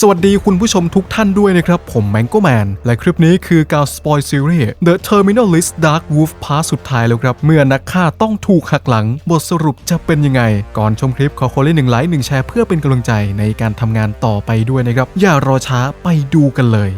สวัสดีคุณผู้ชมทุกท่านด้วยนะครับ ผมแมงโกแมน และคลิปนี้คือการสปอยซีรีส์ The Terminalist Dark Wolf พาร์ทสุดท้ายแล้วครับ เมื่อนักฆ่าต้องถูกหักหลัง บทสรุปจะเป็นยังไง ก่อนชมคลิปขอคนละหนึ่งไลค์หนึ่งแชร์เพื่อเป็นกำลังใจในการทำงานต่อไปด้วยนะครับ อย่ารอช้าไปดูกันเลย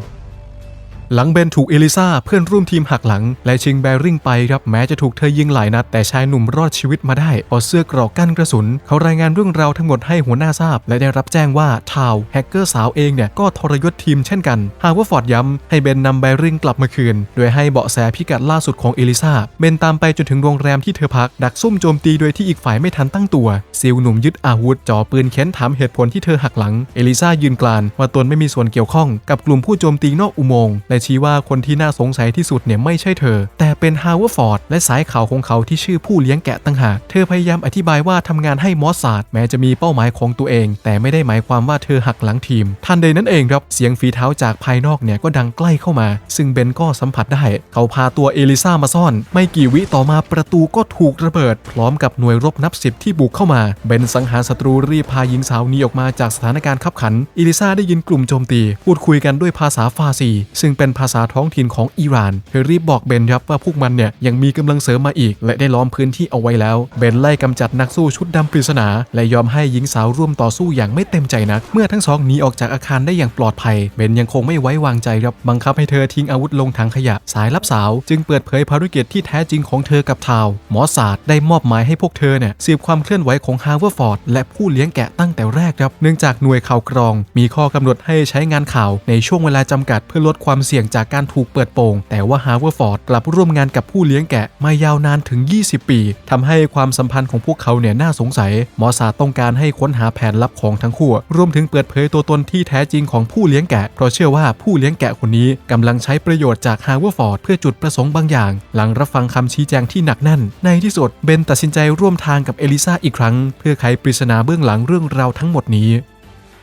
หลังเบนถูกเอลิซาเพื่อนร่วมทีมหักหลัง และชิงแบริ่งไปครับแม้จะถูกเธอยิงหลายนัด แต่ชายหนุ่มรอดชีวิตมาได้เพราเสื้อกรอกกั้นกระสุน เขารายงานเรื่องราวทั้งหมดให้หัวหน้าทราบ และได้รับแจ้งว่าทาวแฮกเกอร์สาวเองเนี่ยก็ทรยศทีมเช่นกันหากว่าฟอร์ดย้ำให้เบนนำแบริ่งกลับมาคืน โดยให้เบาะแสพิกัดล่าสุดของเอลิซาเบนตามไปจนถึงโรงแรมที่เธอพัก ดักซุ่มโจมตีโดยที่อีกฝ่ายไม่ทันตั้งตัวซิลหนุ่มยึดอาวุธจ่อปืนเค้นถามเหตุผลที่เธอหักหลังเอลิซายืนกลานว่าตนไม่มีส่วนเกี่ยวข้องกับกลุ่มผู้โจมตีนอกอุโมงค์และชี้ว่าคนที่น่าสงสัยที่สุดเนี่ยไม่ใช่เธอ แต่เป็นฮาวเวอร์ฟอร์ดและสายข่าวของเขาที่ชื่อผู้เลี้ยงแกะตั้งหาก เธอพยายามอธิบายว่าทำงานให้มอสซาดแม้จะมีเป้าหมายของตัวเอง แต่ไม่ได้หมายความว่าเธอหักหลังทีม ทันใดนั้นเองครับเสียงฝีเท้าจากภายนอกเนี่ยก็ดังใกล้เข้ามา ซึ่งเบนก็สัมผัสได้ เขาพาตัวเอลิซามาซ่อน ไม่กี่วิต่อมาประตูก็ถูกระเบิด พร้อมกับหน่วยรบนับสิบที่บุกเข้ามาเบนสังหารศัตรูรีบพาหญิงสาวหนีออกมาจากสถานการณ์ขับขันเอลิซาได้ยินกลุ่มโจมตี พูดคุยกันด้วยภาษาฟาซี ซึ่งเป็นภาษาท้องถิ่นของอิหร่านเธอรีบบอกเบนครับว่าพวกมันเนี่ยยังมีกำลังเสริมมาอีก และได้ล้อมพื้นที่เอาไว้แล้ว เบนไล่กำจัดนักสู้ชุดดำปริศนา และยอมให้หญิงสาวร่วมต่อสู้อย่างไม่เต็มใจนัก เมื่อทั้งสองหนีออกจากอาคารได้อย่างปลอดภัย เบนยังคงไม่ไว้วางใจครับบังคับให้เธอทิ้งอาวุธลงถังขยะ สายลับสาว จึงเปิดเผยภารกิจที่แท้จริงของเธอกับทาว หมอศาสตร์ได้มอบหมายให้พวกเธอเนี่ยสืบความเคลื่อนไหวของฮาร์เวอร์ฟอร์ดและผู้เลี้ยงแกะตั้งแต่แรกครับเนื่องจากหน่วยข่าวกรอง มีข้อกำหนดให้ใช้งานข่าวในช่วงเวลาจำกัดเพื่อลดความเสี่ยงี่ยงจากการถูกเปิดโปง แต่ว่าฮาร์เวอร์ฟอร์ดกลับร่วมงานกับผู้เลี้ยงแกะมายาวนานถึง 20 ปีทำให้ความสัมพันธ์ของพวกเขาเนี่ยน่าสงสัยหมอศาสตร์ต้องการให้ค้นหาแผนลับของทั้งคู่ รวมถึงเปิดเผยตัวตนที่แท้จริงของผู้เลี้ยงแกะ เพราะเชื่อว่าผู้เลี้ยงแกะคนนี้กำลังใช้ประโยชน์จากฮาร์เวอร์ฟอร์ดเพื่อจุดประสงค์บางอย่าง หลังรับฟังคำชี้แจงที่หนักแน่น ในที่สุดเบนตัดสินใจร่วมทางกับเอลิซาอีกครั้ง เพื่อไขปริศนาเบื้องหลังเรื่องราวทั้งหมดนี้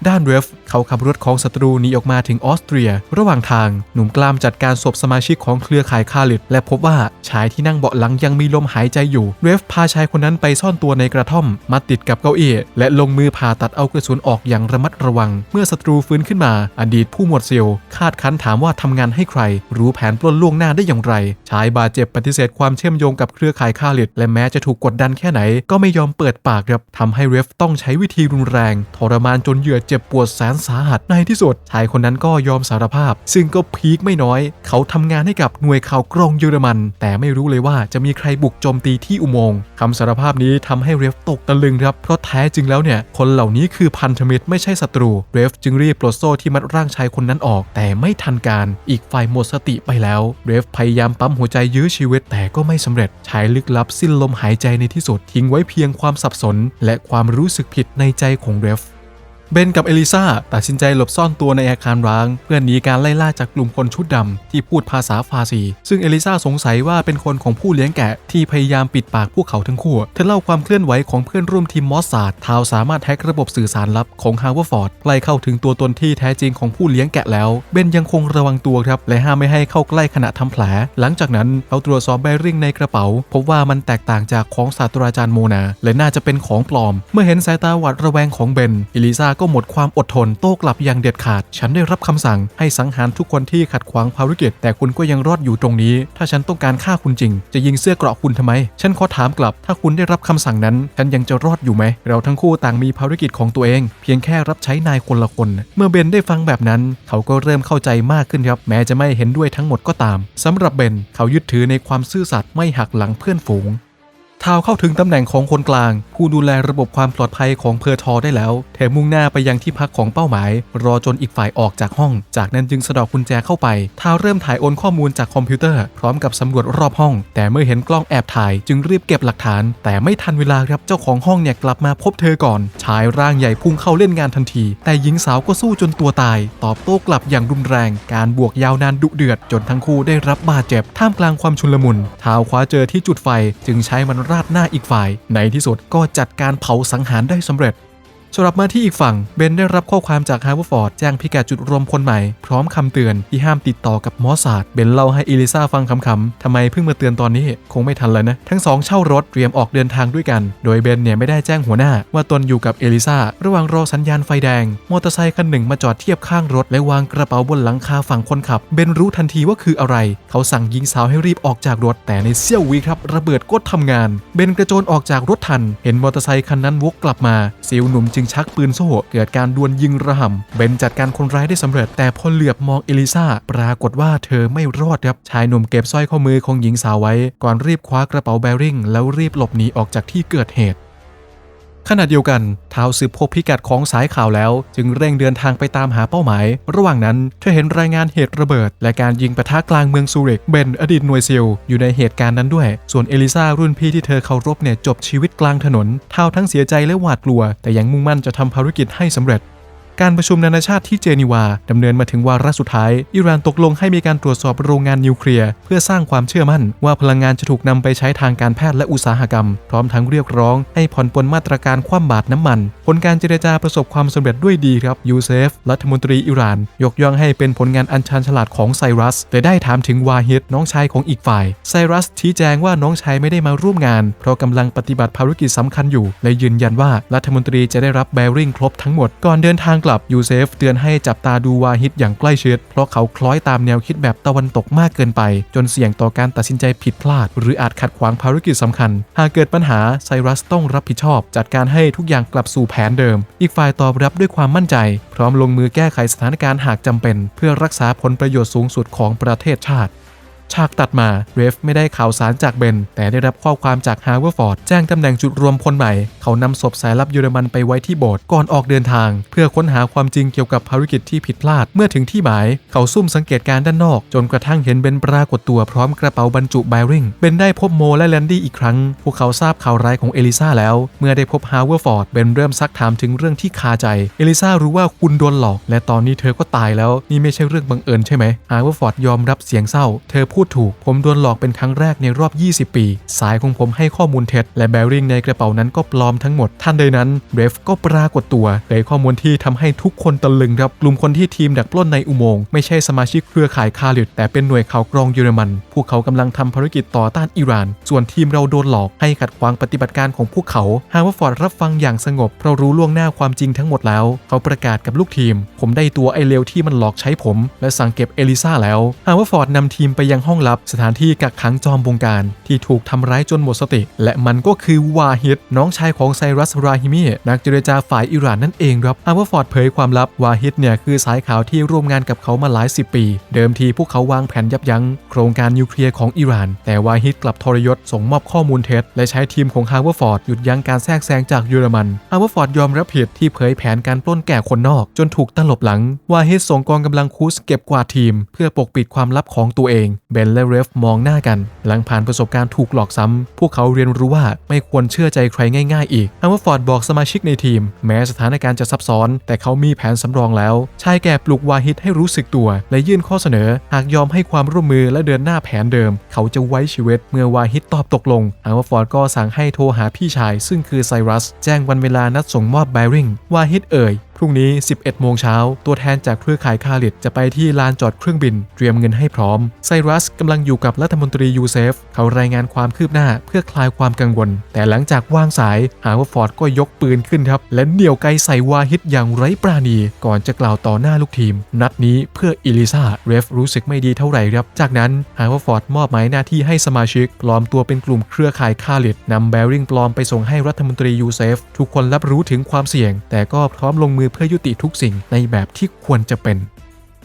ด้านเวฟเขาขับรถของศัตรูหนีออกมาถึงออสเตรีย ระหว่างทางหนุ่มกล้ามจัดการศพสมาชิกของเครือข่ายคาลิดและพบว่าชายที่นั่งเบาะหลังยังมีลมหายใจอยู่เวฟพาชายคนนั้นไปซ่อนตัวในกระท่อมมาติดกับเก้าอี้และลงมือผ่าตัดเอากระสุนออกอย่างระมัดระวัง เมื่อศัตรูฟื้นขึ้นมา อดีตผู้หมวดเซียวคาดคั้นถามว่าทำงานให้ใคร รู้แผนปล้นล่วงหน้าได้อย่างไร ชายบาดเจ็บปฏิเสธความเชื่อมโยงกับเครือข่ายคาลิดและแม้จะถูกกดดันแค่ไหน ก็ไม่ยอมเปิดปากครับทำให้เวฟต้องใช้วิธีรุนแรง ทรมานจนเหยื่อเจ็บปวดแสนสาหัสในที่สุดชายคนนั้นก็ยอมสารภาพ ซึ่งก็พีคไม่น้อย เขาทำงานให้กับหน่วยข่าวกรองเยอรมัน แต่ไม่รู้เลยว่าจะมีใครบุกโจมตีที่อุโมงค์คำสารภาพนี้ทำให้เรฟตกตะลึงครับเพราะแท้จริงแล้วเนี่ยคนเหล่านี้คือพันธมิตรไม่ใช่ศัตรูเรฟจึงรีบปลดโซ่ที่มัดร่างชายคนนั้นออก แต่ไม่ทันการอีกฝ่ายหมดสติไปแล้วเรฟพยายามปั๊มหัวใจยื้อชีวิตแต่ก็ไม่สำเร็จชายลึกลับสิ้นลมหายใจในที่สุดทิ้งไว้เพียงความสับสน และความรู้สึกผิดในใจของเรฟ เบนกับเอลิซาตัดสินใจหลบซ่อนตัวในอาคารร้าง เพื่อหนีการไล่ล่าจากกลุ่มคนชุดดำที่พูดภาษาฟาซีซึ่งเอลิซาสงสัยว่าเป็นคนของผู้เลี้ยงแกะที่พยายามปิดปากพวกเขาทั้งคู่ เธอเล่าความเคลื่อนไหวของเพื่อนร่วมทีมมอสซาดทาวสามารถแฮกระบบสื่อสารลับของฮาวเวอร์ฟอร์ดใกล้เข้าถึงตัวตนที่แท้จริงของผู้เลี้ยงแกะแล้ว เบนยังคงระวังตัวครับและห้ามไม่ให้เข้าใกล้ขณะทำแผล หลังจากนั้นเขาตรวจสอบแบริ่งในกระเป๋า พบว่ามันแตกต่างจากของศาสตราจารย์โมนา และน่าจะเป็นของปลอม เมื่อเห็นสายตาหวาดระแวงของเบนเอลิซาก็หมดความอดทนโต้กลับอย่างเด็ดขาด ฉันได้รับคำสั่งให้สังหารทุกคนที่ขัดขวางภารกิจ แต่คุณก็ยังรอดอยู่ตรงนี้ ถ้าฉันต้องการฆ่าคุณจริง จะยิงเสื้อเกราะคุณทำไม ฉันขอถามกลับ ถ้าคุณได้รับคำสั่งนั้น ฉันยังจะรอดอยู่ไหม เราทั้งคู่ต่างมีภารกิจของตัวเอง เพียงแค่รับใช้นายคนละคน เมื่อเบนได้ฟังแบบนั้น เขาก็เริ่มเข้าใจมากขึ้นครับ แม้จะไม่เห็นด้วยทั้งหมดก็ตามสำหรับเบน เขายึดถือในความซื่อสัตย์ไม่หักหลังเพื่อนฝูง ทาวเข้าถึงตำแหน่งของคนกลาง ผู้ดูแลระบบความปลอดภัยของเพอร์ทอได้แล้ว แถมมุ่งหน้าไปยังที่พักของเป้าหมาย รอจนอีกฝ่ายออกจากห้อง จากนั้นจึงสะดอกกุญแจเข้าไป ทาวเริ่มถ่ายโอนข้อมูลจากคอมพิวเตอร์ พร้อมกับสำรวจรอบห้อง แต่เมื่อเห็นกล้องแอบถ่าย จึงรีบเก็บหลักฐาน แต่ไม่ทันเวลาครับเจ้าของห้องเนี่ยกลับมาพบเธอก่อน ชายร่างใหญ่พุ่งเข้าเล่นงานทันที แต่หญิงสาวก็สู้จนตัวตาย ตอบโต้กลับอย่างรุนแรง การบวกยาวนานดุเดือด จนทั้งคู่ได้รับบาดเจ็บท่ามกลางความชุลมุนทาวคว้าเจอที่จุดไฟจึงใช้มันราดหน้าอีกฝ่าย ในที่สุดก็จัดการเผาสังหารได้สำเร็จ สำหรับมาที่อีกฝั่งเบนได้รับข้อความจากฮาร์วฟอร์ดแจ้งพิกัดจุดรวมพลใหม่ พร้อมคำเตือนที่ห้ามติดต่อกับมอสซาดเบนเล่าให้อีลิซาฟังคำๆทำไมเพิ่งมาเตือนตอนนี้ คงไม่ทันแล้วนะ ทั้งสองเช่ารถเตรียมออกเดินทางด้วยกัน โดยเบนเนี่ยไม่ได้แจ้งหัวหน้า ว่าตนอยู่กับเอลิซาระหว่างรอสัญญาณไฟแดง มอเตอร์ไซค์คันหนึ่งมาจอดเทียบข้างรถ และวางกระเป๋าบนหลังคาฝั่งคนขับ เบนรู้ทันทีว่าคืออะไร เขาสั่งยิงสาวให้รีบออกจากรถ แต่ในเสี้ยววิครับระเบิดกดทำงาน เบนกระโจนออกจากรถทัน เห็นมอเตอร์ไซค์คันนั้นวกกลับมาซิลหนุ่มจึงชักปืนโซ่เกิดการดวลยิงระห่ำเบนจัดการคนร้ายได้สำเร็จ แต่พอเหลือบมองเอลิซาปรากฏว่าเธอไม่รอดครับชายหนุ่มเก็บสร้อยข้อมือของหญิงสาวไว้ ก่อนรีบคว้ากระเป๋าแบริ่งแล้วรีบหลบหนีออกจากที่เกิดเหตุ ขณะเดียวกันท้าวสืบพบพิกัดของสายข่าวแล้ว จึงเร่งเดินทางไปตามหาเป้าหมาย ระหว่างนั้นเธอเห็นรายงานเหตุระเบิด และการยิงปะทะกลางเมืองซูริกเบนอดีตหน่วยซิลอยู่ในเหตุการณ์นั้นด้วย ส่วนเอลิซารุ่นพี่ที่เธอเคารพเนี่ยจบชีวิตกลางถนนท้าวทั้งเสียใจและหวาดกลัว แต่ยังมุ่งมั่นจะทำภารกิจให้สำเร็จ การประชุมนานาชาติที่เจนีวาดำเนินมาถึงวาระสุดท้าย อิหร่านตกลงให้มีการตรวจสอบโรงงานนิวเคลียร์เพื่อสร้างความเชื่อมั่น ว่าพลังงานจะถูกนำไปใช้ทางการแพทย์และอุตสาหกรรม พร้อมทั้งเรียกร้องให้ผ่อนปลนมาตรการคว่ำบาตรน้ำมัน ผลการเจรจาประสบความสำเร็จด้วยดีครับยูเซฟ รัฐมนตรีอิหร่าน ยกย่องให้เป็นผลงานอันชันฉลาดของไซรัสแต่ได้ถามถึงวาฮิดน้องชายของอีกฝ่ายไซรัสชี้แจงว่าน้องชายไม่ได้มาร่วมงาน เพราะกำลังปฏิบัติภารกิจสำคัญอยู่ และยืนยันว่ารัฐมนตรีจะได้รับแบริ่งครบทั้งหมดก่อนเดินทางกลับยูเซฟเตือนให้จับตาดูวาฮิดอย่างใกล้ชิด เพราะเขาคล้อยตามแนวคิดแบบตะวันตกมากเกินไป จนเสี่ยงต่อการตัดสินใจผิดพลาด หรืออาจขัดขวางภารกิจสำคัญ หากเกิดปัญหาไซรัสต้องรับผิดชอบ จัดการให้ทุกอย่างกลับสู่แผนเดิม อีกฝ่ายตอบรับด้วยความมั่นใจ พร้อมลงมือแก้ไขสถานการณ์หากจำเป็น เพื่อรักษาผลประโยชน์สูงสุดของประเทศชาติ ฉากตัดมาเรฟไม่ได้ข่าวสารจากเบน แต่ได้รับข้อความจากฮาร์เวอร์ฟอร์ดแจ้งตำแหน่งจุดรวมพลใหม่ เขานำศพสายลับเยอรมันไปไว้ที่โบสถ์ก่อนออกเดินทาง เพื่อค้นหาความจริงเกี่ยวกับภารกิจที่ผิดพลาดเมื่อถึงที่หมาย เขาซุ่มสังเกตการด้านนอก จนกระทั่งเห็นเบนปรากฏตัวพร้อมกระเป๋าบรรจุไบริงเบนได้พบโมและแลนดี้อีกครั้ง พวกเขาทราบข่าวร้ายของเอลิซาแล้ว เมื่อได้พบฮาร์เวอร์ฟอร์ดเบนเริ่มซักถามถึงเรื่องที่คาใจ เอลิซารู้ว่าคุณโดนหลอก และตอนนี้เธอก็ตายแล้วนี่ไม่ใช่เรื่องบังเอิญใช่ไหมฮาร์เวอร์ฟอร์ดยอมรับเสียงเศร้า เธอพูดถูก ผมโดนหลอกเป็นครั้งแรกในรอบ 20 ปี สายของผมให้ข้อมูลเท็จ และแบริ่งในกระเป๋านั้นก็ปลอมทั้งหมด ท่านใดนั้นเบรฟก็ปรากฏตัวเผยข้อมูลที่ทำให้ทุกคนตะลึงครับ กลุ่มคนที่ทีมดักปล้นในอุโมงค์ไม่ใช่สมาชิกเครือข่ายคาลิดแต่เป็นหน่วยข่าวกรองเยอรมัน พวกเขากำลังทำภารกิจต่อต้านอิหร่าน ส่วนทีมเราโดนหลอกให้ขัดขวางปฏิบัติการของพวกเขาฮาวฟอร์ดรับฟังอย่างสงบเพราะรู้ล่วงหน้าความจริงทั้งหมดแล้ว เขาประกาศกับลูกทีม ผมได้ตัวไอเลวที่มันหลอกใช้ผม และสั่งเก็บเอลิซาแล้วฮาวฟอร์ดนำทีมไปยังห้องลับ สถานที่กักขังจอมบงการ ที่ถูกทำร้ายจนหมดสติ และมันก็คือวาฮิดน้องชายของไซรัสราฮิมีนักเจรจาฝ่ายอิหร่านนั่นเองครับฮาวาฟอร์ดเผยความลับวาฮิดเนี่ยคือสายข่าวที่ร่วมงานกับเขามาหลายสิบปี เดิมทีพวกเขาวางแผนยับยั้งโครงการนิวเคลียร์ของอิหร่าน แต่วาฮิดกลับทรยศส่งมอบข้อมูลเท็จและใช้ทีมของฮาวาฟอร์ดหยุดยั้งการแทรกแซงจากเยอรมันฮาวาฟอร์ดยอมรับผิดที่เผยแผนการปล้นแก่คนนอก จนถูกตลบหลังวาฮิดส่งกองกำลังคูสเก็บกวาดทีม เพื่อปกปิดความลับของตัวเองเบนและเรฟมองหน้ากัน หลังผ่านประสบการณ์ถูกหลอกซ้ำ พวกเขาเรียนรู้ว่าไม่ควรเชื่อใจใครง่ายๆอีกฮาวาฟอร์ดบอกสมาชิกในทีม แม้สถานการณ์จะซับซ้อน แต่เขามีแผนสำรองแล้ว ชายแก่ปลุกวาฮิดให้รู้สึกตัว และยื่นข้อเสนอ หากยอมให้ความร่วมมือและเดินหน้าแผนเดิม เขาจะไว้ชีวิต เมื่อวาฮิดตอบตกลงฮาวาฟอร์ดก็สั่งให้โทรหาพี่ชาย ซึ่งคือไซรัส แจ้งวันเวลานัดส่งมอบแบริ่งวาฮิดเอ่ย พรุ่งนี้ 11 โมงเช้า ตัวแทนจากเครือข่ายคาลิดจะไปที่ลานจอดเครื่องบิน เตรียมเงินให้พร้อม ไซรัสกำลังอยู่กับรัฐมนตรียูเซฟ เขารายงานความคืบหน้าเพื่อคลายความกังวล แต่หลังจากวางสาย หาว่าฟอร์ดก็ยกปืนขึ้นครับ และเหนี่ยวไกใส่วาฮิดอย่างไร้ปราณี ก่อนจะกล่าวต่อหน้าลูกทีม นัดนี้เพื่ออิลิซาเรฟรู้สึกไม่ดีเท่าไหร่ครับ จากนั้นหาว่าฟอร์ดมอบหมายหน้าที่ให้สมาชิก ปลอมตัวเป็นกลุ่มเครือข่ายคาลิดนำแบริ่งปลอมไปส่งให้รัฐมนตรียูเซฟ ทุกคนรับรู้ถึงความเสี่ยง แต่ก็พร้อมลงมือเพื่อยุติทุกสิ่งในแบบที่ควรจะเป็น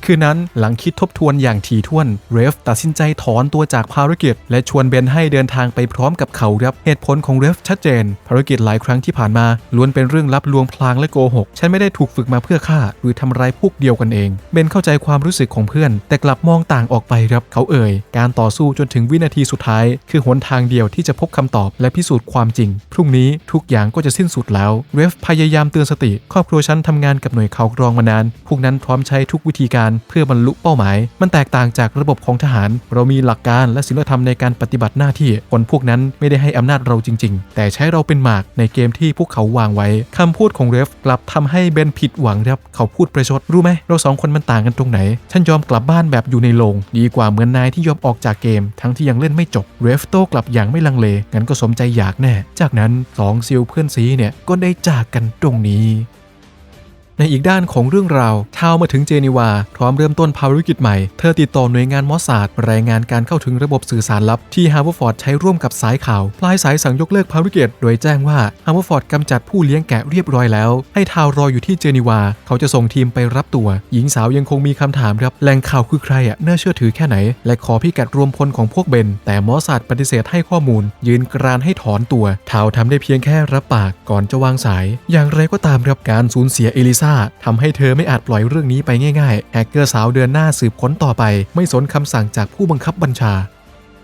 คืนนั้นหลังคิดทบทวนอย่างถี่ถ้วน เรฟตัดสินใจถอนตัวจากภารกิจ และชวนเบนให้เดินทางไปพร้อมกับเขาครับ เหตุผลของเรฟชัดเจน ภารกิจหลายครั้งที่ผ่านมาล้วนเป็นเรื่องลับลวงพลางและโกหก ฉันไม่ได้ถูกฝึกมาเพื่อฆ่า หรือทำร้ายพวกเดียวกันเอง เบนเข้าใจความรู้สึกของเพื่อน แต่กลับมองต่างออกไปครับ เขาเอ่ย การต่อสู้จนถึงวินาทีสุดท้าย คือหนทางเดียวที่จะพบคำตอบและพิสูจน์ความจริง พรุ่งนี้ทุกอย่างก็จะสิ้นสุดแล้ว เรฟพยายามเตือนสติ ครอบครัวฉันทำงานกับหน่วยข่าวกรองมานาน พวกนั้นพร้อมใช้ทุกวิธีการเพื่อบรรลุเป้าหมาย มันแตกต่างจากระบบของทหาร เรามีหลักการและศีลธรรมในการปฏิบัติหน้าที่คนพวกนั้นไม่ได้ให้อำนาจเราจริง ๆ แต่ใช้เราเป็นหมากในเกมที่พวกเขาวางไว้คำพูดของเรฟกลับทำให้เบนผิดหวังครับเขาพูดประชดรู้ไหมเราสองคนมันต่างกันตรงไหน ฉันยอมกลับบ้านแบบอยู่ในโรงดีกว่าเหมือนนายที่ยอมออกจากเกม ทั้งที่ยังเล่นไม่จบเรฟโตกลับอย่างไม่ลังเลงั้นก็สมใจอยากแน่ จากนั้นสองซิลเพื่อนซีเนี่ยก็ได้จากกันตรงนี้ ในอีกด้านของเรื่องราวทาวมาถึงเจนีวา พร้อมเริ่มต้นภารกิจใหม่ เธอติดต่อหน่วยงานมอสซาดรายงานการเข้าถึงระบบสื่อสารลับ ที่ฮาร์วฟอร์ดใช้ร่วมกับสายข่าวปลายสายสั่งยกเลิกภารกิจ โดยแจ้งว่าฮาร์วฟอร์ดกำจัดผู้เลี้ยงแกะเรียบร้อยแล้ว ให้ทาวรออยู่ที่เจนีวา เขาจะส่งทีมไปรับตัว หญิงสาวยังคงมีคำถามครับแหล่งข่าวคือใครอะน่าเชื่อถือแค่ไหน และขอพิกัดรวมพลของพวกเบน แต่มอสซาดปฏิเสธให้ข้อมูล ยืนกรานให้ถอนตัวทาวทำได้เพียงแค่รับปากก่อนจะวางสาย อย่างไรก็ตามครับการสูญเสียเอลิซาทำให้เธอไม่อาจปล่อยเรื่องนี้ไปง่ายๆแฮกเกอร์สาวเดือนหน้าสืบค้นต่อไป ไม่สนคำสั่งจากผู้บังคับบัญชา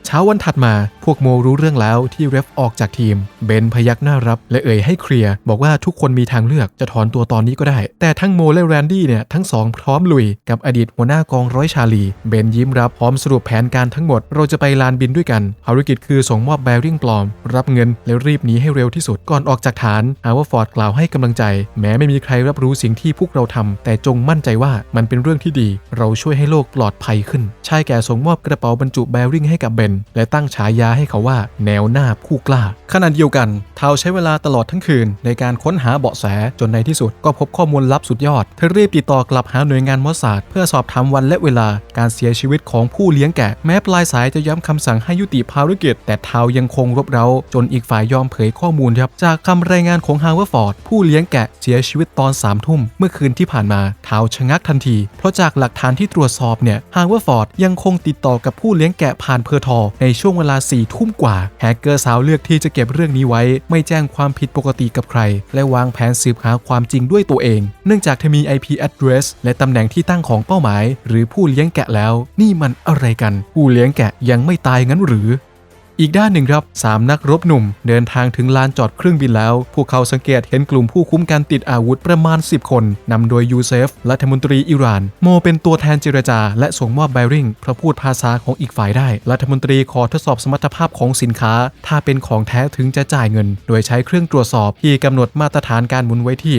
เช้าวันถัดมาพวกโมรู้เรื่องแล้วที่เรฟออกจากทีม เบนพยักหน้ารับ และเอ่ยให้เคลียร์บอกว่าทุกคนมีทางเลือกจะถอนตัวตอนนี้ก็ได้ แต่ทั้งโมและแรนดี้เนี่ยทั้งสองพร้อมลุยกับอดีตหัวหน้ากองร้อยชาลี เบนยิ้มรับพร้อมสรุปแผนการทั้งหมด เราจะไปลานบินด้วยกันภารกิจคือส่งมอบแบริ่งปลอม รับเงินและรีบหนีให้เร็วที่สุดก่อนออกจากฐานฮาวฟอร์ดกล่าวให้กำลังใจ แม้ไม่มีใครรับรู้สิ่งที่พวกเราทำแต่จงมั่นใจว่ามันเป็นเรื่องที่ดี เราช่วยให้โลกปลอดภัยขึ้นชายแก่ส่งมอบกระเป๋าบรรจุแบริ่งให้กับเบนและตั้งฉายาให้เขาว่าแนวหน้าผู้กล้า ขณะเดียวกันเทาใช้เวลาตลอดทั้งคืน ในการค้นหาเบาะแสจนในที่สุดก็พบข้อมูลลับสุดยอด เธอรีบติดต่อกลับหาหน่วยงานมอสซาดเพื่อสอบถามวันและเวลาการเสียชีวิตของผู้เลี้ยงแกะแม้ปลายสายจะย้ำคำสั่งให้ยุติภารกิจ แต่เทายังคงรบเร้า จนอีกฝ่ายยอมเผยข้อมูลครับจากคำรายงานของฮาวเวอร์ฟอร์ดผู้เลี้ยงแกะเสียชีวิตตอน3ามทุ่มเมื่อคืนที่ผ่านมาเทาชะงักทันที เพราะจากหลักฐานที่ตรวจสอบเนี่ยฮาวเวอร์ฟอร์ดยังคงติดต่อกับผู้เลี้ยงแกะผ่านเพอร์ทอในช่วงเวลา4ี่ทุ่มกว่าแฮกเกอร์สาวเลือกที่จะเก็บเรื่องนี้ไว้ ไม่แจ้งความผิดปกติกับใคร และวางแผนสืบหาความจริงด้วยตัวเอง เนื่องจากเธอมี IP address และตำแหน่งที่ตั้งของเป้าหมาย หรือผู้เลี้ยงแกะแล้ว นี่มันอะไรกัน ผู้เลี้ยงแกะยังไม่ตายงั้นหรือ อีกด้านหนึ่งครับสามนักรบหนุ่ม เดินทางถึงลานจอดเครื่องบินแล้ว พวกเขาสังเกตเห็นกลุ่มผู้คุ้มกันติดอาวุธประมาณ 10 คนนำโดยยูเซฟรัฐมนตรีอิหร่าน โมเป็นตัวแทนเจรจา และส่งมอบแบริ่งเพราะพูดภาษาของอีกฝ่ายได้ รัฐมนตรีขอทดสอบสมรรถภาพของสินค้า ถ้าเป็นของแท้ถึงจะจ่ายเงิน โดยใช้เครื่องตรวจสอบที่กำหนดมาตรฐานการหมุนไว้ที่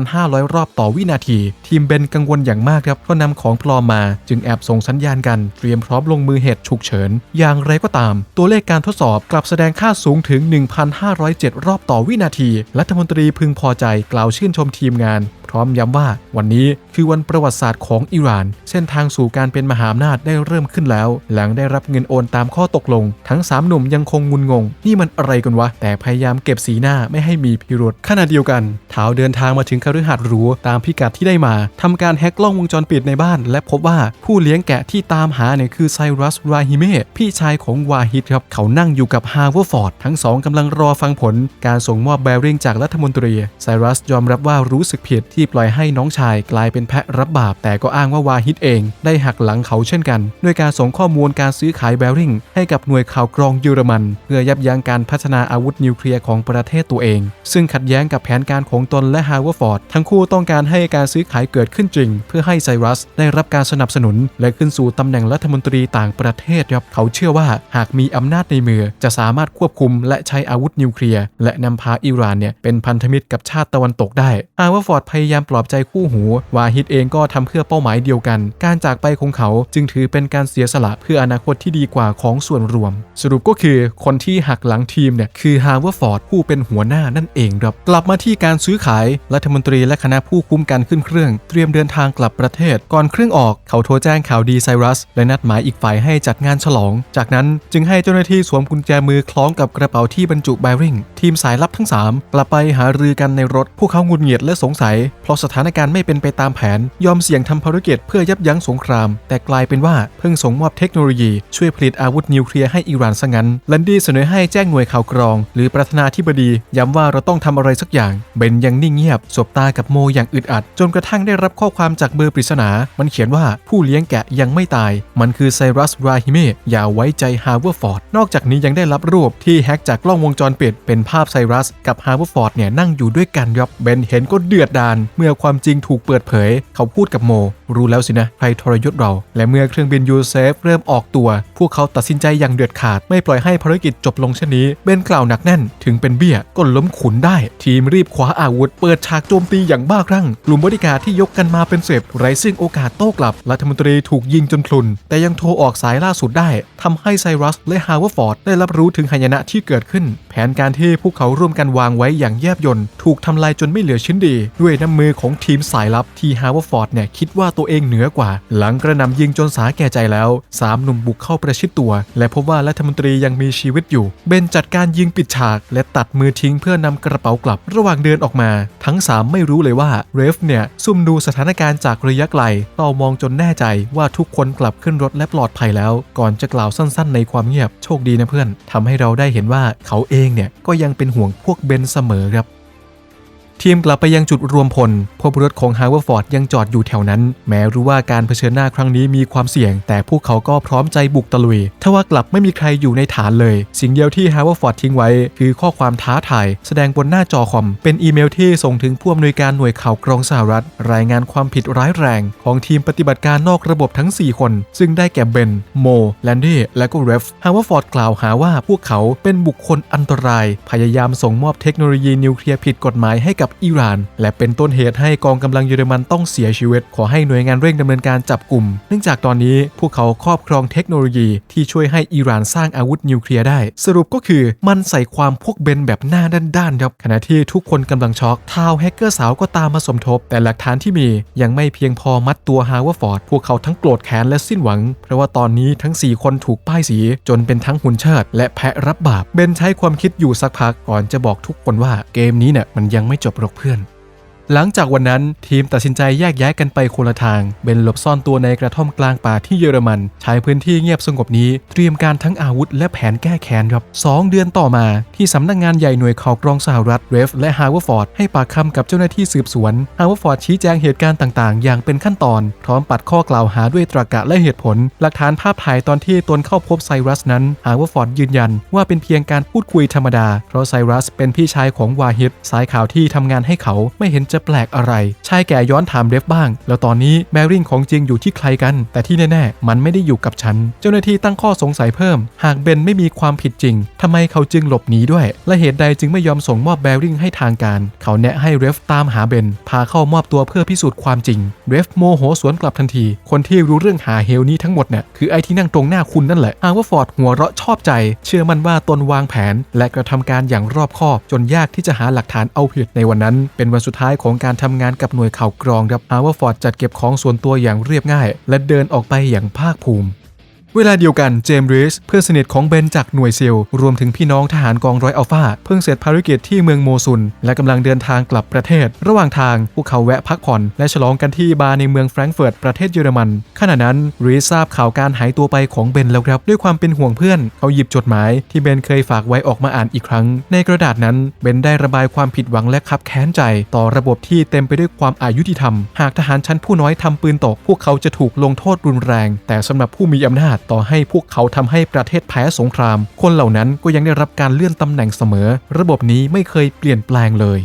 1,500 รอบต่อวินาที ทีมเบนกังวลอย่างมากครับเพราะนำของปลอมมา จึงแอบส่งสัญญาณกันเตรียมพร้อมลงมือเหตุฉุกเฉินอย่างไรก็ตาม ตัวเลขการการทดสอบกลับแสดงค่าสูงถึง 1,507 รอบต่อวินาที รัฐมนตรีพึงพอใจกล่าวชื่นชมทีมงาน ร้อมย้ำว่าวันนี้คือวันประวัติศาสตร์ของอิหร่าน เส้นทางสู่การเป็นมหาอำนาจได้เริ่มขึ้นแล้ว หลังได้รับเงินโอนตามข้อตกลง ทั้ง 3 หนุ่มยังคงงุนงง นี่มันอะไรกันวะ แต่พยายามเก็บสีหน้าไม่ให้มีพิรุษขณะเดียวกันเท้าเดินทางมาถึงคฤหาสน์หรูตามพิกัดที่ได้มาทำการแฮกกล้องวงจรปิดในบ้าน และพบว่าผู้เลี้ยงแกะที่ตามหาเนี่ยคือไซรัสราฮิเมพี่ชายของวาฮิดครับเขานั่งอยู่กับฮาวเวิร์ฟอร์ดทั้งสองกำลังรอฟังผล การส่งมอบแบริ่งจากรัฐมนตรีไซรัสยอมรับว่ารู้สึกผิดที่ปล่อยให้น้องชายกลายเป็นแพะรับบาป แต่ก็อ้างว่าวาฮิดเองได้หักหลังเขาเช่นกัน ด้วยการส่งข้อมูลการซื้อขายแบริ่งให้กับหน่วยข่าวกรองเยอรมัน เพื่อยับยั้งการพัฒนาอาวุธนิวเคลียร์ของประเทศตัวเอง ซึ่งขัดแย้งกับแผนการของตนและฮาวเวอร์ฟอร์ดทั้งคู่ต้องการให้การซื้อขายเกิดขึ้นจริง เพื่อให้ไซรัสได้รับการสนับสนุน และขึ้นสู่ตำแหน่งรัฐมนตรีต่างประเทศครับเขาเชื่อว่าหากมีอำนาจในมือจะสามารถควบคุมและใช้อาวุธนิวเคลียร์และนำพาอิหร่านเนี่ยเป็นพันธมิตรกับชาติตะวันตกได้ฮาร์วฟอร์ดพยายามปลอบใจคู่หู วาฮิดเองก็ทำเพื่อเป้าหมายเดียวกัน การจากไปของเขาจึงถือเป็นการเสียสละเพื่ออนาคตที่ดีกว่าของส่วนรวม สรุปก็คือคนที่หักหลังทีมเนี่ยคือฮาร์วฟอร์ดผู้เป็นหัวหน้านั่นเองครับกลับมาที่การซื้อขายรัฐมนตรีและคณะผู้คุ้มกันขึ้นเครื่อง เตรียมเดินทางกลับประเทศ ก่อนเครื่องออกเขาโทรแจ้งข่าวดีไซรัส และนัดหมายอีกฝ่ายให้จัดงานฉลอง จากนั้นจึงให้เจ้าหน้าที่สวมกุญแจมือคล้องกับกระเป๋าที่บรรจุแบริ่งทีมสายลับทั้ง 3 กลับไปหารือกันในรถพวกเขางุดหงิดและสงสัย เพราะสถานการณ์ไม่เป็นไปตามแผน ยอมเสี่ยงทำภารกิจเพื่อยับยั้งสงคราม แต่กลายเป็นว่าเพิ่งส่งมอบเทคโนโลยีช่วยผลิตอาวุธนิวเคลียร์ให้อิหร่านซะงั้นลันดี้เสนอให้แจ้งหน่วยข่าวกรอง หรือประธานาธิบดี ย้ำว่าเราต้องทำอะไรสักอย่าง เบนยังนิ่งเงียบ สบตากับโมอย่างอึดอัด จนกระทั่งได้รับข้อความจากเบอร์ปริศนา มันเขียนว่าผู้เลี้ยงแกะยังไม่ตาย มันคือไซรัสราฮิเมอย่าไว้ใจฮาร์เวอร์ฟอร์ดนอกจากนี้ยังได้รับรูปที่แฮกจากกล้องวงจรปิดเป็นภาพไซรัส กับฮาร์เวอร์ฟอร์ดเนี่ยนั่งอยู่ด้วยกันยับเบนเห็นก็เดือดดานเมื่อความจริงถูกเปิดเผย เขาพูดกับโม รู้แล้วสินะใครทรยศเรา และเมื่อเครื่องบินยูเซฟเริ่มออกตัว พวกเขาตัดสินใจอย่างเด็ดขาด ไม่ปล่อยให้ภารกิจจบลงเช่นนี้ เบนกล่าวหนักแน่น ถึงเป็นเบี้ยก็ล้มขุนได้ ทีมรีบคว้าอาวุธ เปิดฉากโจมตีอย่างบ้าคลั่งกลุ่มบริการที่ยกกันมาเป็นเสพไร้ซึ่งโอกาสโต้กลับ รัฐมนตรีถูกยิงจนพลุน แต่ยังโทรออกสายล่าสุดได้ทำให้ไซรัสและฮาวเวอร์ฟอร์ดได้รับรู้ถึงหายนะที่เกิดขึ้น แผนการที่พวกเขาร่วมกันวางไว้อย่างแยบยลถูกทำลายจนไม่เหลือชิ้นดีด้วยน้ำมือของทีมสายลับที่ฮาวเวอร์ฟอร์ดเนี่ยคิดว่าตัวเองเหนือกว่า หลังกระหน่ำยิงจนสาแก่ใจแล้วสามหนุ่มบุกเข้าประชิดตัว และพบว่ารัฐมนตรียังมีชีวิตอยู่ เบนจัดการยิงปิดฉาก และตัดมือทิ้งเพื่อนำกระเป๋ากลับระหว่างเดินออกมา ทั้ง 3 ไม่รู้เลยว่าเรฟเนี่ยซุ่มดูสถานการณ์จากระยะไกลเรามองจนแน่ใจว่าทุกคนกลับขึ้นรถและปลอดภัยแล้ว ก่อนจะกล่าวสั้นๆ ในความเงียบโชคดีนะเพื่อนทำให้เราได้เห็นว่าเขาเองเนี่ยก็ยังเป็นห่วงพวกเบนเสมอครับ ทีมกลับไปยังจุดรวมพล พบรถของฮาวเวอร์ฟอร์ดยังจอดอยู่แถวนั้น แม้รู้ว่าการเผชิญหน้าครั้งนี้มีความเสี่ยง แต่พวกเขาก็พร้อมใจบุกตะลุย ทว่ากลับไม่มีใครอยู่ในฐานเลย สิ่งเดียวที่ฮาวเวอร์ฟอร์ดทิ้งไว้ คือข้อความท้าทาย แสดงบนหน้าจอคอม เป็นอีเมลที่ส่งถึงผู้อำนวยการหน่วยข่าวกรองสหรัฐ รายงานความผิดร้ายแรง ของทีมปฏิบัติการนอกระบบทั้ง 4 คน ซึ่งได้แก่เบน โม แลนดี้ และก็เรฟ ฮาวเวอร์ฟอร์ดกล่าวหาว่าพวกเขาเป็นบุคคลอันตราย พยายามส่งมอบเทคโนโลยีนิวเคลียร์ผิดกฎหมายให้กับอิหร่าน และเป็นต้นเหตุให้กองกำลังเยอรมันต้องเสียชีวิต ขอให้หน่วยงานเร่งดำเนินการจับกลุ่ม เนื่องจากตอนนี้พวกเขาครอบครองเทคโนโลยีที่ช่วยให้อิหร่านสร้างอาวุธนิวเคลียร์ได้ สรุปก็คือมันใส่ความพวกเบนแบบหน้าด้านๆครับขณะที่ทุกคนกำลังช็อกทาวแฮกเกอร์สาวก็ตามมาสมทบ แต่หลักฐานที่มียังไม่เพียงพอมัดตัวฮาวเวอร์ฟอร์ดพวกเขาทั้งโกรธแค้นและสิ้นหวัง เพราะว่าตอนนี้ทั้ง 4 คนถูกป้ายสี จนเป็นทั้งหุ่นเชิดและแพะรับบาปเบนใช้ความคิดอยู่สักพักก่อนจะบอกทุกคนว่าเกมนี้เนี่ยมันยังไม่จบบรกเพื่อน หลังจากวันนั้นทีมตัดสินใจแยกย้ายกันไปคนละทาง เบนหลบซ่อนตัวในกระท่อมกลางป่าที่เยอรมัน ใช้พื้นที่เงียบสงบนี้เตรียมการทั้งอาวุธและแผนแก้แค้นครับสองเดือนต่อมาที่สำนักงานใหญ่หน่วยข่าวกรองสหรัฐเรฟและฮาวเวอร์ฟอร์ดให้ปากคำกับเจ้าหน้าที่สืบสวนฮาวเวอร์ฟอร์ดชี้แจงเหตุการณ์ต่างๆ อย่างเป็นขั้นตอน พร้อมปัดข้อกล่าวหาด้วยตรรกะและเหตุผล หลักฐานภาพถ่ายตอนที่ตนเข้าพบไซรัสนั้นฮาวเวอร์ฟอร์ดยืนยัน ว่าเป็นเพียงการพูดคุยธรรมดาเพราะไซรัสเป็นพี่ชายของวาฮิดสายข่าวที่ทำงานให้เขาไม่เห็นจะแปลกอะไร ชายแก่ย้อนถามเรฟบ้าง แล้วตอนนี้แมริ่งของจริงอยู่ที่ใครกัน แต่ที่แน่ ๆ มันไม่ได้อยู่กับฉัน เจ้าหน้าที่ตั้งข้อสงสัยเพิ่ม หากเบนไม่มีความผิดจริงทำไมเขาจึงหลบหนีด้วย และเหตุใดจึงไม่ยอมส่งมอบแบริ่งให้ทางการ เขาแนะให้เรฟตามหาเบน พาเข้ามอบตัวเพื่อพิสูจน์ความจริง เรฟโมโหสวนกลับทันที คนที่รู้เรื่องหาเฮลนี้ทั้งหมดเนี่ยคือไอ้ที่นั่งตรงหน้าคุณนั่นแหละฮาวเวฟอร์ดหัวเราะชอบใจ เชื่อมั่นว่าตนวางแผน และกระทำการอย่างรอบคอบจนยากที่จะหาหลักฐานเอาผิดในวันนั้น เป็นวันสุดท้ายของการทำงานกับหน่วยข่าวกรองครับฮาวเวอร์ฟอร์ดจัดเก็บของส่วนตัวอย่างเรียบง่าย และเดินออกไปอย่างภาคภูมิ เวลาเดียวกันเจมส์ริสเพื่อนสนิทของเบนจากหน่วยซิลรวมถึงพี่น้องทหารกองร้อยอัลฟาเพิ่งเสร็จภารกิจที่เมืองโมซุน และกำลังเดินทางกลับประเทศ ระหว่างทางพวกเขาแวะพักผ่อน และฉลองกันที่บาร์ในเมืองแฟรงก์เฟิร์ตประเทศเยอรมันขณะนั้นริสทราบข่าวการหายตัวไปของเบนแล้วครับ ด้วยความเป็นห่วงเพื่อนเขาหยิบจดหมายที่เบนเคยฝากไว้ออกมาอ่านอีกครั้ง ในกระดาษนั้นเบนได้ระบายความผิดหวังและขับแค้นใจ ต่อระบบที่เต็มไปด้วยความอายุติธรรม หากทหารชั้นผู้น้อยทำปืนตก พวกเขาจะถูกลงโทษรุนแรง แต่สำหรับผู้มีอำนาจต่อให้พวกเขาทำให้ประเทศแพ้สงคราม คนเหล่านั้นก็ยังได้รับการเลื่อนตำแหน่งเสมอ ระบบนี้ไม่เคยเปลี่ยนแปลงเลย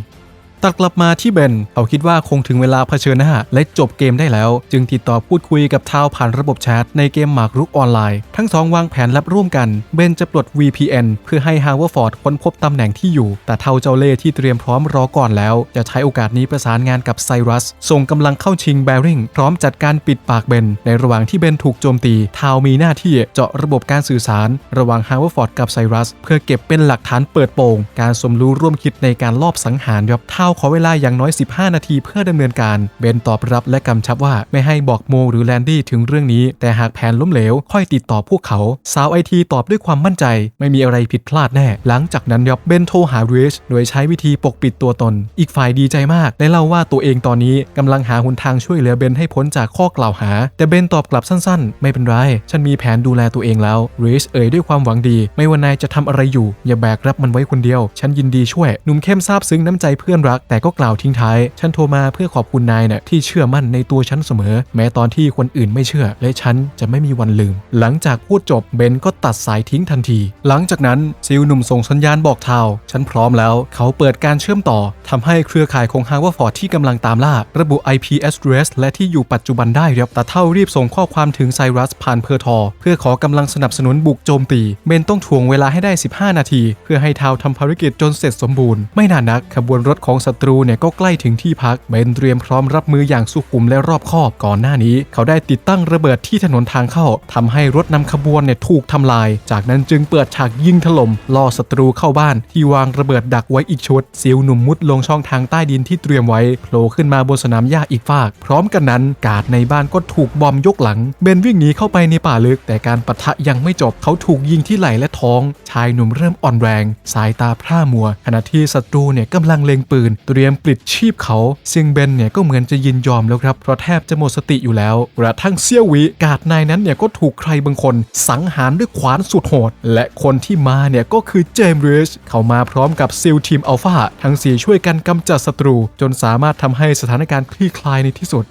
ตัดกลับมาที่เบน เขาคิดว่าคงถึงเวลาเผชิญหน้าและจบเกมได้แล้ว จึงติดต่อพูดคุยกับทาวผ่านระบบแชทในเกมหมากรุกออนไลน์ ทั้งสองวางแผนลับร่วมกัน เบนจะปลด VPN เพื่อให้ฮาวเวอร์ฟอร์ดค้นพบตำแหน่งที่อยู่ แต่เทาเจ้าเล่ที่เตรียมพร้อมรอก่อนแล้ว จะใช้โอกาสนี้ประสานงานกับไซรัส ส่งกำลังเข้าชิงแบริ่งพร้อมจัดการปิดปากเบน ในระหว่างที่เบนถูกโจมตีทาวมีหน้าที่เจาะระบบการสื่อสาร ระหว่างฮาวเวอร์ฟอร์ดกับไซรัส เพื่อเก็บเป็นหลักฐานเปิดโปงการสมรู้ร่วมคิดในการลอบสังหารครับเทาวขอเวลาอย่างน้อย 15 นาทีเพื่อดำเนินการ เบนตอบรับและกำชับว่าไม่ให้บอกโมหรือแลนดี้ถึงเรื่องนี้ แต่หากแผนล้มเหลว ค่อยติดต่อพวกเขา สาวไอทีตอบด้วยความมั่นใจ ไม่มีอะไรผิดพลาดแน่ หลังจากนั้นครับเบนโทรหาริชโดยใช้วิธีปกปิดตัวตน อีกฝ่ายดีใจมากและเล่าว่าตัวเองตอนนี้กำลังหาหนทางช่วยเหลือเบนให้พ้นจากข้อกล่าวหา แต่เบนตอบกลับสั้นๆ ไม่เป็นไร ฉันมีแผนดูแลตัวเองแล้วริชเอ่ยด้วยความหวังดี ไม่ว่านายจะทำอะไรอยู่ อย่าแบกรับมันไว้คนเดียว ฉันยินดีช่วย หนุ่มเข้มซาบซึ้งน้ำใจเพื่อนรักก แต่ก็กล่าวทิ้งท้าย ฉันโทรมาเพื่อขอบคุณนายนะ่ะที่เชื่อมั่นในตัวฉันเสมอ แม้ตอนที่คนอื่นไม่เชื่อ และฉันจะไม่มีวันลืม หลังจากพูดจบเบนก็ตัดสายทิ้งทันที หลังจากนั้นซิลหนุ่มส่งสัญญาณบอกทาว ฉันพร้อมแล้ว เขาเปิดการเชื่อมต่อทำให้เครือข่ายของฮาวเวอร์ฟอร์ดที่กำลังตามล่า ระบุ IP address และที่อยู่ปัจจุบันได้ครับแต่เท่ารีบส่งข้อความถึงไซรัสผ่านเพอร์ทอ เพื่อขอกำลังสนับสนุนบุกโจมตี เบนต้องถ่วงเวลาให้ได้ 15 นาที เพื่อให้ทาวทำภารกิจจนเสร็จสมบูรณ์ไม่นานนักขบวนรถของศัตรูเนี่ยก็ใกล้ถึงที่พักเบนเตรียมพร้อมรับมืออย่างสุขุมและรอบคอบก่อนหน้านี้ เขาได้ติดตั้งระเบิดที่ถนนทางเข้าทำให้รถนำขบวนเนี่ยถูกทำลาย จากนั้นจึงเปิดฉากยิงถล่มล่อศัตรูเข้าบ้าน ที่วางระเบิดดักไว้อีกชุดซิลหนุ่มมุดลงช่องทางใต้ดินที่เตรียมไว้โผล่ขึ้นมาบนสนามหญ้าอีกฝาก พร้อมกันนั้น กาดในบ้านก็ถูกบอมยกหลัง เบนวิ่งหนีเข้าไปในป่าลึก แต่การปะทะยังไม่จบเขาถูกยิงที่ไหล่และท้อง ชายหนุ่มเริ่มอ่อนแรง สายตาพร่ามัว ขณะที่ศัตรูเนี่ยกำลังเล็งปืนเตรียมปลิดชีพเขาซึ่งเบนเนี่ยก็เหมือนจะยินยอมแล้วครับเพราะแทบจะหมดสติอยู่แล้วกระทั่งเซียววีกาดนายนั้นเนี่ยก็ถูกใครบางคนสังหารด้วยขวานสุดโหด และคนที่มาเนี่ยก็คือเจมส์เรชเขามาพร้อมกับซิลทีมอัลฟาทั้งสี่ช่วยกันกำจัดศัตรู จนสามารถทำให้สถานการณ์คลี่คลายในที่สุด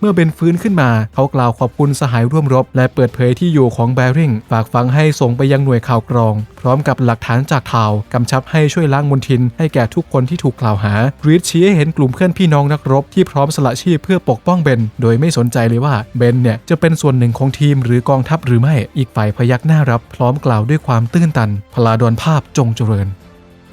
เมื่อเบนฟื้นขึ้นมา เขากล่าวขอบคุณสหายร่วมรบ และเปิดเผยที่อยู่ของแบริงฝากฝังให้ส่งไปยังหน่วยข่าวกรอง พร้อมกับหลักฐานจากข่าวกำชับให้ช่วยล้างมลทิน ให้แก่ทุกคนที่ถูกกล่าวหารีดชี้ให้เห็นกลุ่มเพื่อนพี่น้องนักรบที่พร้อมสละชีพเพื่อปกป้องเบน โดยไม่สนใจเลยว่าเบนเนี่ยจะเป็นส่วนหนึ่งของทีมหรือกองทัพหรือไม่ อีกฝ่ายพยักหน้ารับ พร้อมกล่าวด้วยความตื้นตัน พลาดอนภาพจงเจริญ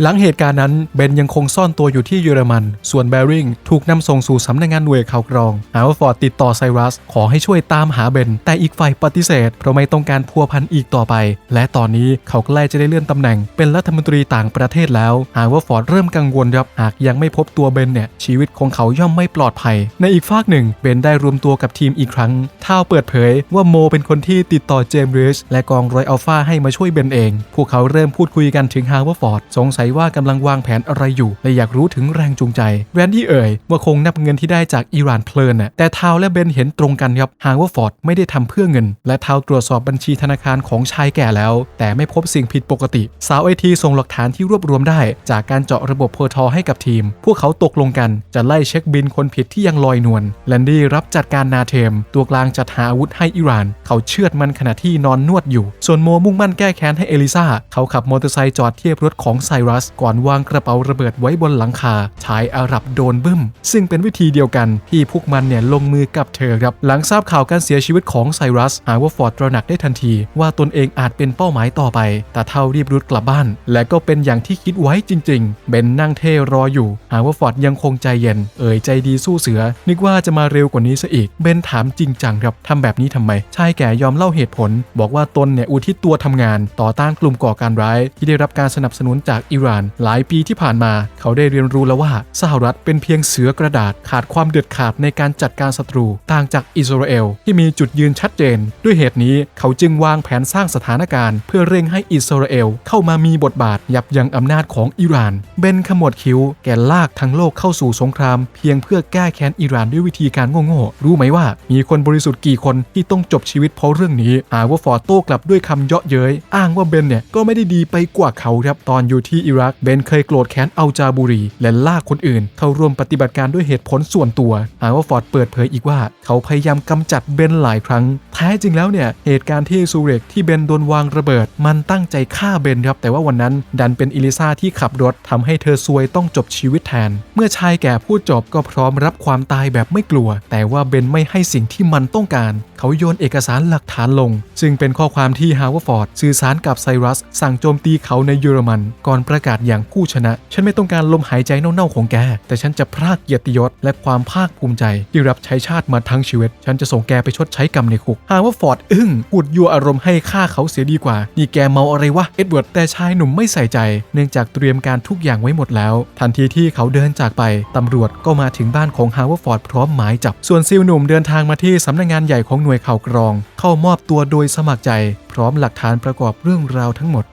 หลังเหตุการณ์นั้นเบนยังคงซ่อนตัวอยู่ที่เยอรมัน ส่วนแบริงถูกนำส่งสู่สำนักงานหน่วยข่าวกรองฮาวฟอร์ดติดต่อไซรัส ขอให้ช่วยตามหาเบน แต่อีกฝ่ายปฏิเสธ เพราะไม่ต้องการพัวพันอีกต่อไป และตอนนี้เขาใกล้จะได้เลื่อนตำแหน่ง เป็นรัฐมนตรีต่างประเทศแล้วฮาวฟอร์ดเริ่มกังวลครับหากยังไม่พบตัวเบนเนี่ยชีวิตของเขาย่อมไม่ปลอดภัย ในอีกฝากหนึ่งเบนได้รวมตัวกับทีมอีกครั้งท้าวเปิดเผยว่าโมเป็นคนที่ติดต่อเจมส์ริชและกองรอยอัลฟาให้มาช่วยเบนเอง พวกเขาเริ่มพูดคุยกันถึงฮาวฟอร์ดสงสัยว่ากำลังวางแผนอะไรอยู่ และอยากรู้ถึงแรงจูงใจแรนดี้เอ่ยว่าคงนับเงินที่ได้จากอิหร่านเพลินน่ะแต่ทาวและเบนเห็นตรงกันครับหากว่าฟอร์ดไม่ได้ทำเพื่อเงิน และทาวตรวจสอบบัญชีธนาคารของชายแก่แล้ว แต่ไม่พบสิ่งผิดปกติ สาวไอทีส่งหลักฐานที่รวบรวมได้ จากการเจาะระบบเพอร์ทอให้กับทีม พวกเขาตกลงกันจะไล่เช็คบินคนผิดที่ยังลอยนวลแลนดี้รับจัดการนาเทม ตัวกลางจัดหาอาวุธให้อิหร่าน เขาเชือดมันขณะที่นอนนวดอยู่ ส่วนโมมุ่งมั่นแก้แค้นให้เอลิซาเขาขับมอเตอร์ไซค์จอดเทียบรถของไซรัสก่อนวางกระเป๋าระเบิดไว้บนหลังคาชายอาหรับโดนบึ้ม ซึ่งเป็นวิธีเดียวกันที่พวกมันเนี่ยลงมือกับเธอครับ หลังทราบข่าวการเสียชีวิตของไซรัสหาว่าฟอร์ดตระหนักได้ทันที ว่าตนเองอาจเป็นเป้าหมายต่อไป แต่เท่ารีบรุดกลับบ้าน และก็เป็นอย่างที่คิดไว้จริงๆ เบนนั่งเท่รออยู่ หาว่าฟอร์ดยังคงใจเย็น เอ่ยใจดีสู้เสือ นึกว่าจะมาเร็วกว่านี้ซะอีก เบนถามจริงจังครับทำแบบนี้ทำไม ชายแก่ยอมเล่าเหตุผล บอกว่าตนเนี่ยอุทิศตัวทำงาน ต่อต้านกลุ่มก่อการร้าย ที่ได้รับการสนับสนุนจากอิหราน หลายปีที่ผ่านมา เขาได้เรียนรู้แล้วว่าสหรัฐเป็นเพียงเสือกระดาษขาดความเด็ดขาดในการจัดการศัตรู ต่างจากอิสราเอลที่มีจุดยืนชัดเจน ด้วยเหตุนี้เขาจึงวางแผนสร้างสถานการณ์ เพื่อเร่งให้อิสราเอลเข้ามามีบทบาทยับยั้งอำนาจของอิหร่าน เบนขมวดคิ้วแกลากทั้งโลกเข้าสู่สงคราม เพียงเพื่อแก้แค้นอิหร่านด้วยวิธีการโง่ๆรู้ไหมว่า มีคนบริสุทธิ์กี่คนที่ต้องจบชีวิตเพราะเรื่องนี้หาว่าฟอร์โต้กลับด้วยคำเยาะเย้ยอ้างว่าเบนเนี่ยก็ไม่ได้ดีไปกว่าเขาครับตอนอยู่ที่อิรักเบนเคยโกรธแค้นเอัลจาบูรี และลากคนอื่น เข้าร่วมปฏิบัติการด้วยเหตุผลส่วนตัวหาว่าฟอร์ดเปิดเผยอีกว่า เขาพยายามกำจัดเบนหลายครั้งแท้จริงแล้วเนี่ยเหตุการณ์ที่ซูเรกที่เบนโดนวางระเบิด มันตั้งใจฆ่าเบนครับแต่ว่าวันนั้น ดันเป็นอิลิซาที่ขับรถทำให้เธอซวยต้องจบชีวิตแทน เมื่อชายแก่พูดจบก็พร้อมรับความตายแบบไม่กลัว แต่ว่าเบนไม่ให้สิ่งที่มันต้องการ เขาโยนเอกสารหลักฐานลง ซึ่งเป็นข้อความที่ฮาวฟอร์ดสื่อสารกับไซรัส สั่งโจมตีเขาในเยอรมัน ก่อนประกาศอย่างผู้ชนะ ฉันไม่ต้องการลมหายใจเน่าๆของแก แต่ฉันจะพรากเกียรติยศและความภาคภูมิใจ ที่รับใช้ชาติมาทั้งชีวิต ฉันจะส่งแกไปชดใช้กรรมในคุกฮาวฟอร์ดอึ้งอุดยัวอารมณ์ให้ฆ่าเขาเสียดีกว่า นี่แกเมาอะไรวะ เอ็ดเวิร์ดแต่ชายหนุ่มไม่ใส่ใจ เนื่องจากเตรียมการทุกอย่างไว้หมดแล้ว ทันทีที่เขาเดินจากไป ตำรวจก็มาถึงบ้านของฮาวฟอร์ดพร้อมหมายจับ ส่วนซิลหนุ่มเดินทางมาที่สำนักงานใหญ่ของหน่วยข่าวกรอง เข้ามอบตัวโดยสมัครใจ พร้อมหลักฐานประกอบเรื่องราวทั้งหมด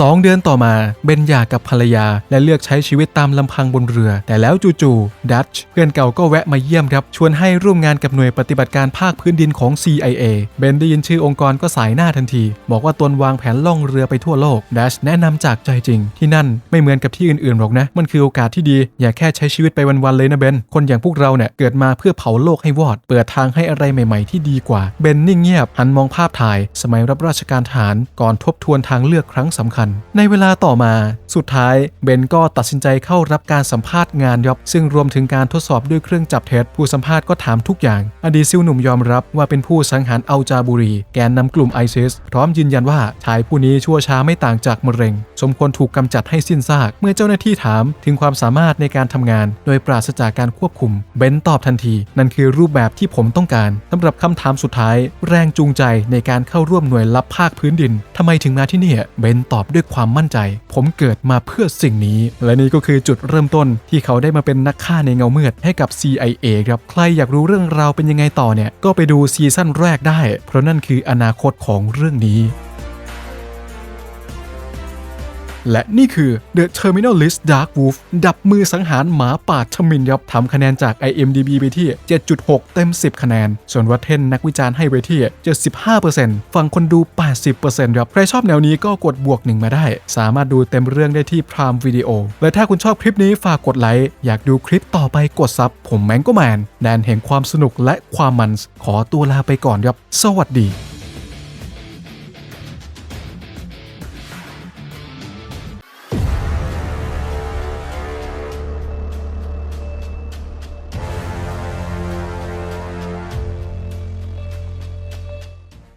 2เดือนต่อมาเบนหย่ากับภรรยา และเลือกใช้ชีวิตตามลำพังบนเรือ แต่แล้วจู่ๆดัตช์เพื่อนเก่าก็แวะมาเยี่ยมครับชวนให้ร่วมงานกับหน่วยปฏิบัติการภาคพื้นดินของ CIA เบนได้ยินชื่อองค์กรก็สายหน้าทันที บอกว่าตนวางแผนล่องเรือไปทั่วโลกดัชแนะนำจากใจจริง ที่นั่นไม่เหมือนกับที่อื่นๆหรอกนะ มันคือโอกาสที่ดี อย่าแค่ใช้ชีวิตไปวันๆเลยนะเบนคนอย่างพวกเราเนี่ยเกิดมาเพื่อเผาโลกให้วอด เปิดทางให้อะไรใหม่ๆที่ดีกว่าเบนนิ่งเงียบหันมองภาพถ่าย สมัยรับราชการทหารก่อนทบทวนทางเลือกครั้งสำคัญในเวลาต่อมา สุดท้ายเบนก็ตัดสินใจเข้ารับการสัมภาษณ์งานยอบ ซึ่งรวมถึงการทดสอบด้วยเครื่องจับเท็จผู้สัมภาษณ์ก็ถามทุกอย่าง อดีตซิลหนุ่มยอมรับว่าเป็นผู้สังหารอัลจาบุรี แกนนำกลุ่มไอซิสพร้อมยืนยันว่าชายผู้นี้ชั่วช้าไม่ต่างจากมะเร็ง สมควรถูกกำจัดให้สิ้นซาก เมื่อเจ้าหน้าที่ถามถึงความสามารถในการทำงาน โดยปราศจากการควบคุม เบนตอบทันที นั่นคือรูปแบบที่ผมต้องการสำหรับคำถามสุดท้าย แรงจูงใจในการเข้าร่วมหน่วยลับภาคพื้นดินทำไมถึงมาที่นี่เบนตอบด้วยความมั่นใจ ผมเกิดมาเพื่อสิ่งนี้ และนี่ก็คือจุดเริ่มต้นที่เขาได้มาเป็นนักฆ่าในเงามืดให้กับ CIA ครับ ใครอยากรู้เรื่องราวเป็นยังไงต่อเนี่ย ก็ไปดูซีซั่นแรกได้ เพราะนั่นคืออนาคตของเรื่องนี้ และนี่คือ The Terminal List Dark Wolf ดับมือสังหารหมาป่าชมินยับทำคะแนนจาก IMDb ไปที่ 7.6 เต็ม 10 คะแนน ส่วนวัตเทนนักวิจารณ์ให้ไปที่ 75%ฝั่งคนดู 80%ครับ ใครชอบแนวนี้ก็กดบวกหนึ่งมาได้ สามารถดูเต็มเรื่องได้ที่ Prime Video และถ้าคุณชอบคลิปนี้ฝากกดไลค์ อยากดูคลิปต่อไปกดซับ ผมแมงก็แมนแดนแห่งความสนุกและความมันขอตัวลาไปก่อนครับ สวัสดี